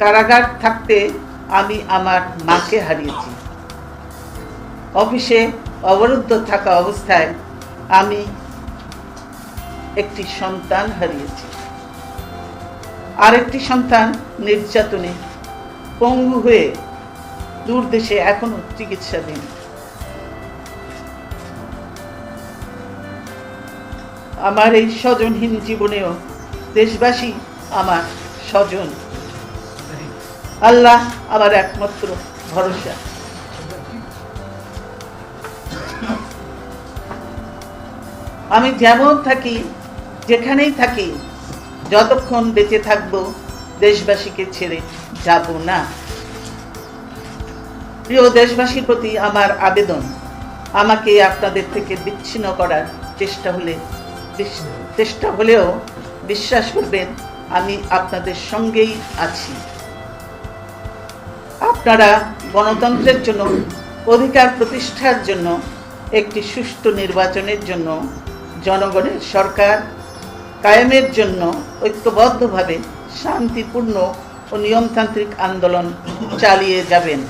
কারাগার থাকতে আমি আমার মাকে হারিয়েছি। অফিসে অবরুদ্ধ থাকা অবস্থায় আমি একটি সন্তান হারিয়েছি। আরেকটি সন্তান নির্যাতনে পঙ্গু হয়ে দূর দেশে এখনও চিকিৎসাধীন। আমার এই স্বজনহীন জীবনেও দেশবাসী আমার স্বজন। আল্লাহ আমার একমাত্র ভরসা। আমি যেমন থাকি, যেখানেই থাকি, যতক্ষণ বেঁচে থাকব, দেশবাসীকে ছেড়ে যাব না। প্রিয় দেশবাসীর প্রতি আমার আবেদন, আমাকে আপনাদের থেকে বিচ্ছিন্ন করার চেষ্টা হলে চেষ্টা হলেও বিশ্বাস করবেন, আমি আপনাদের সঙ্গেই আছি। আপনারা গণতন্ত্রের জন্য, অধিকার প্রতিষ্ঠার জন্য, একটি সুষ্ঠু নির্বাচনের জন্য, জনগণের সরকার কায়েমের জন্য ঐক্যবদ্ধভাবে শান্তিপূর্ণ ও নিয়মতান্ত্রিক আন্দোলন চালিয়ে যাবেন।